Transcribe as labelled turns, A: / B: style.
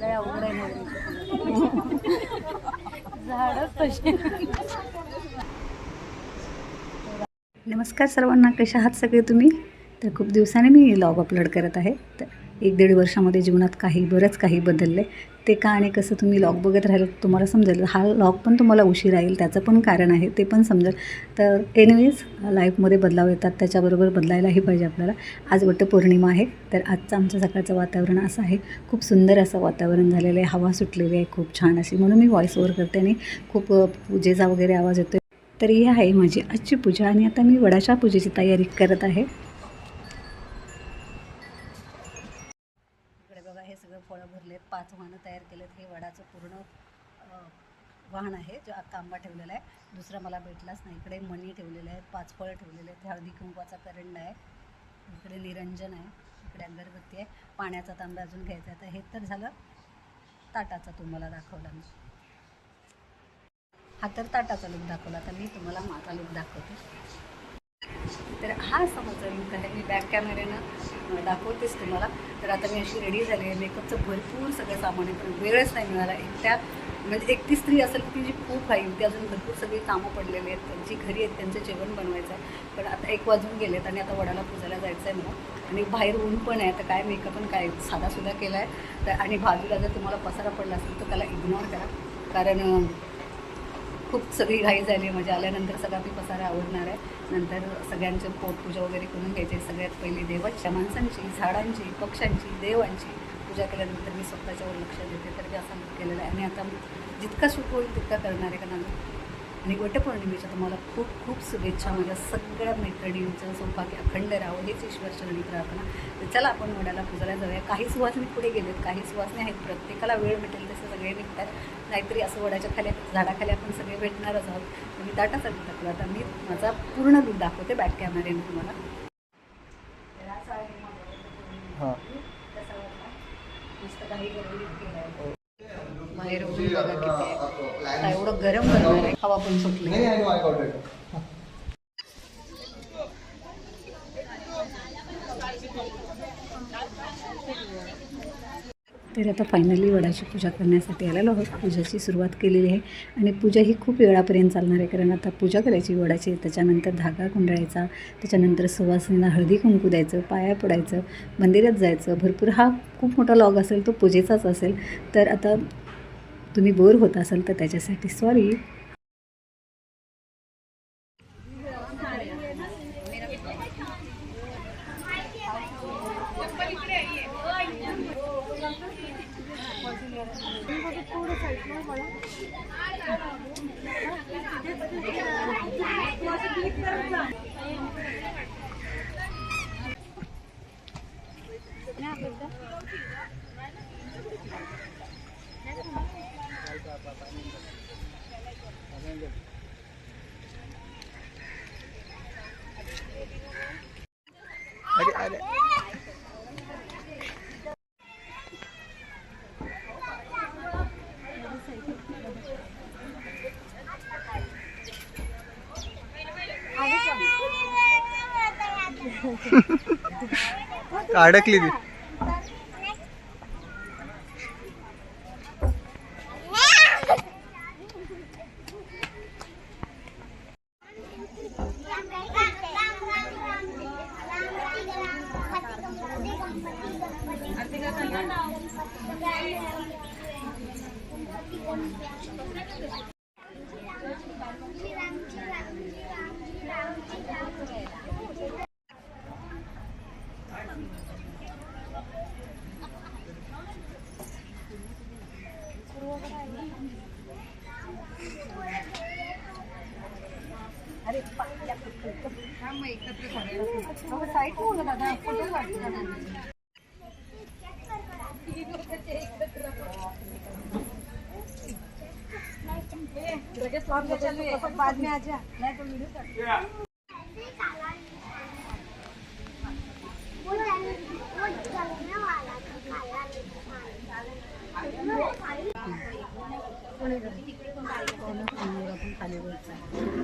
A: लय अवघड आहे नवरीचं. झाडच तशी नमस्कार सर्वांना कशा आहात सगळे तुम्ही तर खूप दिवसाने मी लॉग अपलोड करत आहे. तर एक दीड वर्षामध्ये जीवनात काही बरंच काही बदललं आहे ते का आणि कसं तुम्ही लॉग बघत राहिलं तुम्हाला समजेल. हा लॉग पण तुम्हाला उशीर येईल त्याचं पण कारण आहे ते पण समजेल. तर एनिवेज लाईफमध्ये बदलाव येतात त्याच्याबरोबर बदलायलाही पाहिजे आपल्याला. आज वाटतं पौर्णिमा आहे तर आजचं आमचं सकाळचं वातावरण असं आहे. खूप सुंदर असं वातावरण झालेलं आहे हवा सुटलेली आहे खूप छान अशी. म्हणून मी व्हॉइस ओव्हर करते आणि खूप पूजेचा वगैरे आवाज येतो तर ही आहे माझी आजची पूजा आणि आता मी वडाच्या पूजेची तयारी करत आहे इकडे बघा हे सगळं फळं भरलेत पाच वाहनं तयार केलेत हे वडाचं पूर्ण वाहन आहे जो कांबा आंबा ठेवलेला आहे. दुसरा मला भेटलाच नाही. इकडे मणी ठेवलेले आहेत पाच फळं ठेवलेले आहेत हळदी कुंकवाचा करंड आहे इकडे निरंजन आहे इकडे अगरबत्ती आहे. पाण्याचा तांब्या अजून घ्यायचा आहे. तर हे तर झालं ताटाचा तुम्हाला दाखवला मी. हा तर ताटाचा लुक दाखवला. तर मी तुम्हाला माझा लुक दाखवते. तर हा समोरचा लुक आहे. मी बॅक कॅमेऱ्यानं दाखवतेच तुम्हाला. तर आता मी अशी रेडी झाली आहे. मेकअपचं भरपूर सगळं सामान आहे. पण वेळच नाही मिळाला. एकट्या म्हणजे एकटी स्त्री असेल की जी खूप आहे ती अजून भरपूर सगळी कामं पडलेली आहेत. त्यांची घरी आहेत त्यांचं जेवण बनवायचं आहे. पण आता एक वाजून गेलेत आणि आता वडाला पूजायला जायचं आहे मला आणि बाहेर ऊन पण आहे. तर काय मेकअप पण काय साधासुद्धा केला आहे तर आणि बाजूला जर तुम्हाला पसारा पडला असेल तर त्याला इग्नोर करा. कारण खूप सगळी घाई झाली म्हणजे आल्यानंतर सगळा ती पसारा आवडणार आहे. नंतर सगळ्यांचं पोटपूजा वगैरे करून घ्यायचे. सगळ्यात पहिली देवाच्या माणसांची झाडांची पक्ष्यांची देवांची पूजा केल्यानंतर मी स्वतःच्यावर लक्ष देते. तर मी असं केलेलं आहे. आणि आता जितका सुख होईल तितका करणार आहे कारण आणि वटपौर्णिमेच्या तुम्हाला खूप खूप शुभेच्छा. माझ्या सगळ्या मैत्रिणींचं सौभाग्य अखंड राहावं हेच ईश्वर चरणी प्रार्थना. तर चला आपण वडाला पूजायला जाऊया. काही सुवासनी पुढे गेलेत. काही सुवासनी आहेत. प्रत्येकाला वेळ भेटेल तसे सगळे निघतात नाहीतरी असं वडाच्या खाली झाडाखाली आपण सगळे भेटणारच आहोत. मी लूक दाखवला आता मी माझा पूर्ण लूक दाखवते बॅक कॅमेऱ्याने तुम्हाला.
B: हां.
A: मस्त काही बाहेर ऊन बघा किती. आता एवढं गरम करणार आहे. हवा पण सुटली.
B: नाही नाही माय ऑर्डर
A: तर आता फायनली वडाची पूजा करण्यासाठी आलेलो आहोत. पूजाची सुरुवात केलेली आहे. आणि पूजा ही खूप वेळापर्यंत चालणार आहे. कारण आता पूजा करायची वडाची त्याच्यानंतर धागा गुंडाळायचा त्याच्यानंतर सुवासिनीला हळदी कुंकू द्यायचं पाया पडायचं मंदिरात जायचं. भरपूर हा खूप मोठा लॉग असेल तो पूजेचाच असेल. तर आता तुम्ही बोर होत असाल तर त्याच्यासाठी सॉरी
B: अरे अरे. अडकली ती.
A: అంతేగా बाद में आजा नहीं तो वीडियो खाली